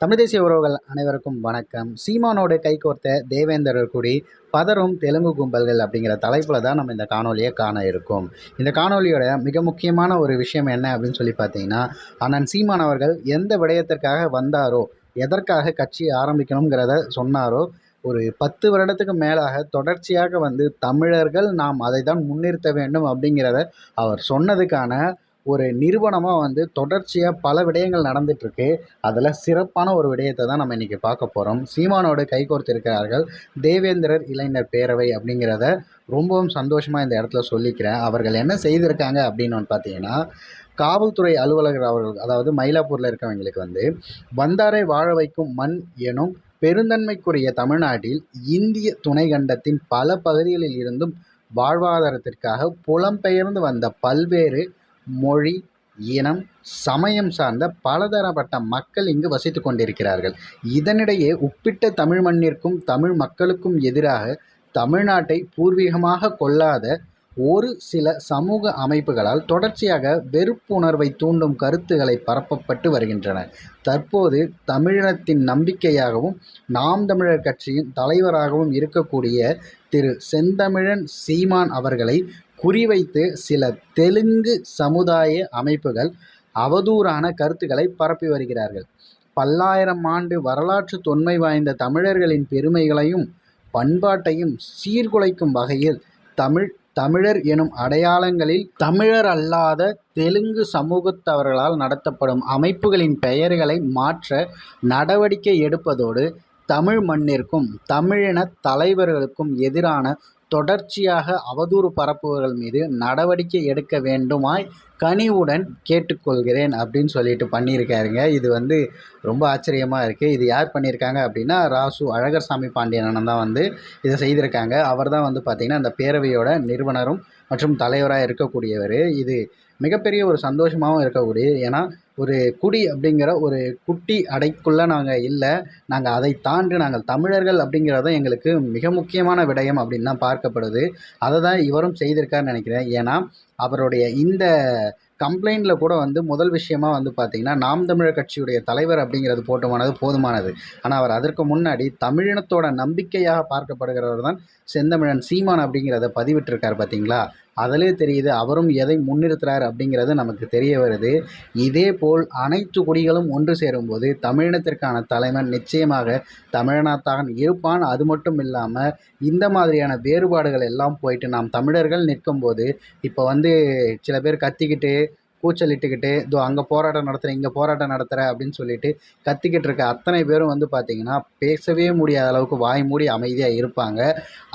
தமிழ் தேசிய உறவுகள் அனைவருக்கும் வணக்கம். சீமானோடு கைகோர்த்த தேவேந்தரர் குடி பதறும் தெலுங்கு கும்பல்கள் அப்படிங்கிற தலைப்பில் தான் நம்ம இந்த காணொலியை காண இருக்கோம். இந்த காணொலியோட மிக முக்கியமான ஒரு விஷயம் என்ன அப்படின்னு சொல்லி பார்த்தீங்கன்னா அண்ணன் சீமான் அவர்கள் எந்த விடயத்திற்காக வந்தாரோ எதற்காக கட்சி ஆரம்பிக்கணுங்கிறத சொன்னாரோ ஒரு பத்து வருடத்துக்கு மேலாக தொடர்ச்சியாக வந்து தமிழர்கள் நாம் அதை தான் முன்னிறுத்த வேண்டும் அப்படிங்கிறத அவர் சொன்னதுக்கான ஒரு நிறுவனமாக வந்து தொடர்ச்சியாக பல விடயங்கள் நடந்துகிட்ருக்கு அதில் சிறப்பான ஒரு விடயத்தை தான் நம்ம இன்றைக்கி பார்க்க போகிறோம் சீமானோடு கைகோர்த்திருக்கிறார்கள் தேவேந்திரர் இளைஞர் பேரவை அப்படிங்கிறத ரொம்பவும் சந்தோஷமாக இந்த இடத்துல சொல்லிக்கிறேன். அவர்கள் என்ன செய்திருக்காங்க அப்படின்னு பார்த்தீங்கன்னா காவல்துறை அலுவலகர் அவர்கள் அதாவது மயிலாப்பூரில் இருக்கவங்களுக்கு வந்து வந்தாரை வாழ வைக்கும் மண் எனும் பெருந்தன்மைக்குரிய தமிழ்நாட்டில் இந்திய துணைக்கண்டத்தின் பல பகுதிகளில் இருந்தும் வாழ்வாதாரத்திற்காக புலம்பெயர்ந்து வந்த பல்வேறு மொழி இனம் சமயம் சார்ந்த பலதரப்பட்ட மக்கள் இங்கு வசித்து கொண்டிருக்கிறார்கள். இதனிடையே உப்பிட்ட தமிழ் மண்ணிற்கும் தமிழ் மக்களுக்கும் எதிராக தமிழ்நாட்டை பூர்வீகமாக கொள்ளாத ஒரு சில சமூக அமைப்புகளால் தொடர்ச்சியாக வெறுப்புணர்வை தூண்டும் கருத்துக்களை பரப்பப்பட்டு வருகின்றன. தற்போது தமிழினத்தின் நம்பிக்கையாகவும் நாம் தமிழர் கட்சியின் தலைவராகவும் இருக்கக்கூடிய திரு செந்தமிழன் சீமான் அவர்களை குறிவைத்து சில தெலுங்கு சமுதாய அமைப்புகள் அவதூறான கருத்துக்களை பரப்பி வருகிறார்கள். பல்லாயிரம் ஆண்டு வரலாற்று தொன்மை வாய்ந்த தமிழர்களின் பெருமைகளையும் பண்பாட்டையும் சீர்குலைக்கும் வகையில் தமிழ் தமிழர் எனும் அடையாளங்களில் தமிழர் அல்லாத தெலுங்கு சமூகத்தவர்களால் நடத்தப்படும் அமைப்புகளின் பெயர்களை மாற்ற நடவடிக்கை எடுப்பதோடு தமிழ் மண்ணிற்கும் தமிழின தலைவர்களுக்கும் எதிரான தொடர்ச்சியாக அவதூறு பரப்புவர்கள் மீது நடவடிக்கை எடுக்க வேண்டுமாய் கனிவுடன் கேட்டுக்கொள்கிறேன் அப்படின்னு சொல்லிட்டு பண்ணியிருக்காருங்க. இது வந்து ரொம்ப ஆச்சரியமாக இருக்குது இது யார் பண்ணியிருக்காங்க அப்படின்னா ராசு அழகர் சாமி பாண்டியனன் தான் வந்து இதை செய்திருக்காங்க. அவர் தான் வந்து பார்த்திங்கன்னா அந்த பேரவையோட நிறுவனரும் மற்றும் தலைவராக இருக்கக்கூடியவர். இது மிகப்பெரிய ஒரு சந்தோஷமாகவும் இருக்கக்கூடியது. ஏன்னா ஒரு குடி அப்படிங்கிற ஒரு குட்டி அடைக்குள்ளே நாங்கள் இல்லை. நாங்கள் அதை தாண்டி நாங்கள் தமிழர்கள் அப்படிங்கிறது தான் எங்களுக்கு மிக முக்கியமான விடயம் அப்படின்னு தான் பார்க்கப்படுது. அதை தான் இவரும் செய்திருக்காருன்னு நினைக்கிறேன். ஏன்னா அவருடைய இந்த கம்ப்ளைண்ட்டில் கூட வந்து முதல் விஷயமா வந்து பார்த்திங்கன்னா நாம் தமிழர் கட்சியுடைய தலைவர் அப்படிங்கிறது போட்டுமானது போதுமானது. ஆனால் அவர் அதற்கு முன்னாடி தமிழினத்தோட நம்பிக்கையாக பார்க்கப்படுகிறவர் தான் செந்தமிழன் சீமான் அப்படிங்கிறத பதிவிட்டிருக்கார் பார்த்தீங்களா? அதிலே தெரியுது அவரும் எதை முன்னிறுத்துறார் அப்படிங்கிறது நமக்கு தெரிய வருது. இதே போல் அனைத்து குடிகளும் ஒன்று சேரும்போது தமிழினத்திற்கான தலைவன் நிச்சயமாக தமிழனாத்தான் இருப்பான். அது மட்டும் இல்லாமல் இந்த மாதிரியான வேறுபாடுகள் எல்லாம் போயிட்டு நாம் தமிழர்கள் நிற்கும்போது இப்போ வந்து சில பேர் கத்திக்கிட்டு கூச்சலிட்டுக்கிட்டு இதோ அங்கே போராட்டம் நடத்துகிறேன் இங்கே போராட்டம் நடத்துகிறேன் அப்படின்னு சொல்லிட்டு கத்திக்கிட்டு இருக்க அத்தனை பேரும் வந்து பார்த்திங்கன்னா பேசவே முடியாத அளவுக்கு வாய் மூடி அமைதியாக இருப்பாங்க.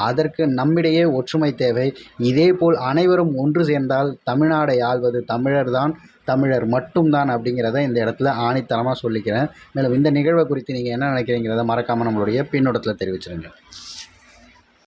அதற்கு நம்மிடையே ஒற்றுமை தேவை. இதேபோல் அனைவரும் ஒன்று சேர்ந்தால் தமிழ்நாடை ஆள்வது தமிழர் தான் தமிழர் மட்டும்தான் அப்படிங்கிறத இந்த இடத்துல ஆணித்தனமாக சொல்லிக்கிறேன். மேலும் இந்த நிகழ்வை குறித்து நீங்கள் என்ன நினைக்கிறீங்கிறத மறக்காமல் நம்மளுடைய பின்னோட்டத்தில் தெரிவிச்சிருங்க.